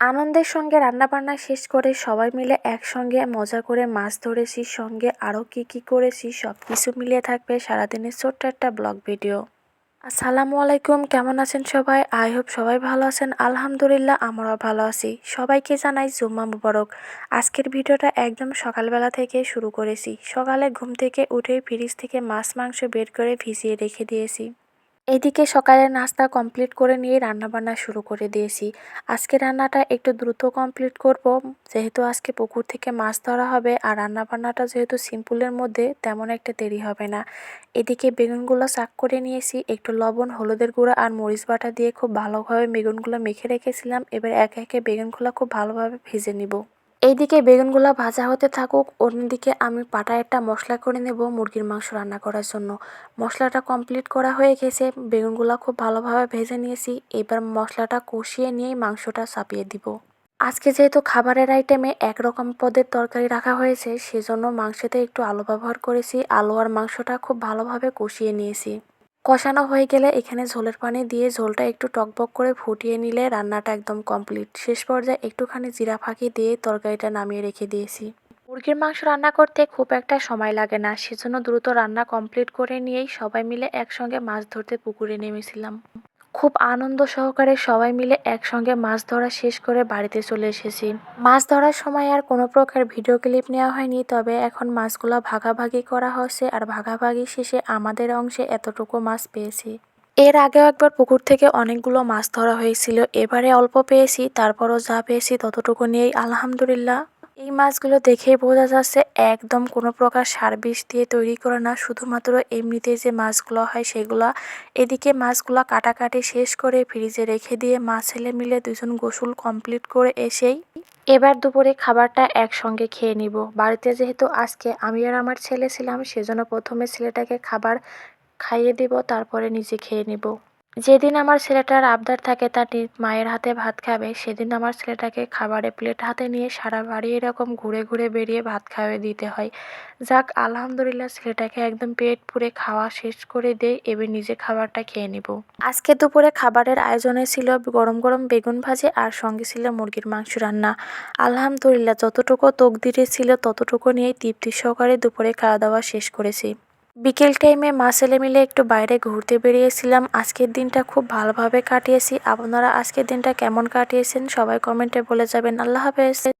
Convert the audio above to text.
আনন্দের সঙ্গে রান্নাবান্না শেষ করে সবাই মিলে একসঙ্গে মজা করে মাছ ধরেছি, সঙ্গে আরও কি কি করেছি সব কিছু মিলিয়ে থাকবে সারাদিনের ছোট্ট একটা ব্লগ ভিডিও। আসসালামু আলাইকুম, কেমন আছেন সবাই? আই হোপ সবাই ভালো আছেন। আলহামদুলিল্লাহ, আমরাও ভালো আছি। সবাইকে জানাই জুম্মা মুবারক। আজকের ভিডিওটা একদম সকালবেলা থেকে শুরু করেছি। সকালে ঘুম থেকে উঠে ফ্রিজ থেকে মাছ, মাংস বের করে ভিজিয়ে রেখে দিয়েছি। এদিকে সকালে নাস্তা কমপ্লিট করে নিয়ে রান্নাবান্না শুরু করে দিয়েছি। আজকে রান্নাটা একটু দ্রুত কমপ্লিট করব। যেহেতু আজকে পুকুর থেকে মাছ ধরা হবে আর রান্নাবান্নাটা যেহেতু সিম্পলের মধ্যে, তেমন একটা দেরি হবে না। এদিকে বেগুনগুলো চাক করে নিয়েছি, একটু লবণ, হলুদের গুঁড়ো আর মরিচ বাটা দিয়ে খুব ভালোভাবে বেগুনগুলো মেখে রেখেছিলাম। এবার একে একে বেগুনগুলো খুব ভালোভাবে ভেজে নিব। এইদিকে বেগুনগুলো ভাজা হতে থাকুক, অন্যদিকে আমি পাটা একটা মশলা করে নেব মুরগির মাংস রান্না করার জন্য। মশলাটা কমপ্লিট করা হয়ে গেছে, বেগুনগুলো খুব ভালোভাবে ভেজে নিয়েছি। এবার মশলাটা কষিয়ে নিয়েই মাংসটা চাপিয়ে দিব। আজকে যেহেতু খাবারের আইটেমে একরকম পদের তরকারি রাখা হয়েছে, সেজন্য মাংসতে একটু আলু ব্যবহার করেছি। আলু আর মাংসটা খুব ভালোভাবে কষিয়ে নিয়েছি। কষানো হয়ে গেলে এখানে ঝোলের পানি দিয়ে ঝোলটা একটু টকবক করে ফুটিয়ে নিলে রান্নাটা একদম কমপ্লিট। শেষ পর্যায়ে একটুখানি জিরা ফাঁকি দিয়ে তরকারিটা নামিয়ে রেখে দিয়েছি। মুরগির মাংস রান্না করতে খুব একটা সময় লাগে না, সেজন্য দ্রুত রান্না কমপ্লিট করে নিয়েই সবাই মিলে একসঙ্গে মাছ ধরতে পুকুরে নেমেছিলাম। খুব আনন্দ সহকারে সবাই মিলে একসঙ্গে মাছ ধরা শেষ করে বাড়িতে চলে এসেছি। মাছ ধরার সময় আর কোনো প্রকার ভিডিও ক্লিপ নেওয়া হয়নি, তবে এখন মাছগুলো ভাগাভাগি করা হচ্ছে আর ভাগাভাগি শেষে আমাদের অংশে এতটুকু মাছ পেয়েছি। এর আগেও একবার পুকুর থেকে অনেকগুলো মাছ ধরা হয়েছিল, এবারে অল্প পেয়েছি, তারপরও যা পেয়েছি ততটুকু নিয়েই আলহামদুলিল্লাহ। এই মাছগুলো দেখেই বোঝা যাচ্ছে একদম কোনো প্রকার সার বিষ দিয়ে তৈরি করে না। শুধুমাত্র এমনিতে যে মাছগুলো হয় সেগুলো। এদিকে মাছগুলো কাটাকাটি শেষ করে ফ্রিজে রেখে দিয়ে মা ছেলে মিলে দুজন গোসল কমপ্লিট করে এসেই এবার দুপুরে খাবারটা একসঙ্গে খেয়ে নিব। বাড়িতে যেহেতু আজকে আমি আর আমার ছেলে ছিলাম, সেজন্য প্রথমে ছেলেটাকে খাবার খাইয়ে দিব, তারপরে নিজে খেয়ে নিব। যেদিন আমার ছেলেটার আবদার থাকে তার মায়ের হাতে ভাত খাবে, সেদিন আমার ছেলেটাকে খাবারে প্লেট হাতে নিয়ে সারা বাড়ি এরকম ঘুরে ঘুরে বেরিয়ে ভাত খাওয়াই দিতে হয়। যাক, আলহামদুলিল্লাহ ছেলেটাকে একদম পেট পুরে খাওয়া শেষ করে দেই এবার নিজে খাবারটা খেয়ে নিব। আজকে দুপুরে খাবারের আয়োজনে ছিল গরম গরম বেগুন ভাজি আর সঙ্গে ছিল মুরগির মাংস রান্না। আলহামদুলিল্লাহ, যতটুকু তকদিরে ছিল ততটুকু নিয়েই তৃপ্তি সহকারে দুপুরে খাওয়া দাওয়া শেষ করেছি। বিকেল টাইমে মা ছেলে মিলে একটু বাইরে ঘুরতে বেরিয়েছিলাম। আজকের দিনটা খুব ভালোভাবে কাটিয়েছি। আপনারা আজকের দিনটা কেমন কাটিয়েছেন সবাই কমেন্টে বলে যাবেন। আল্লাহ হাফেজ।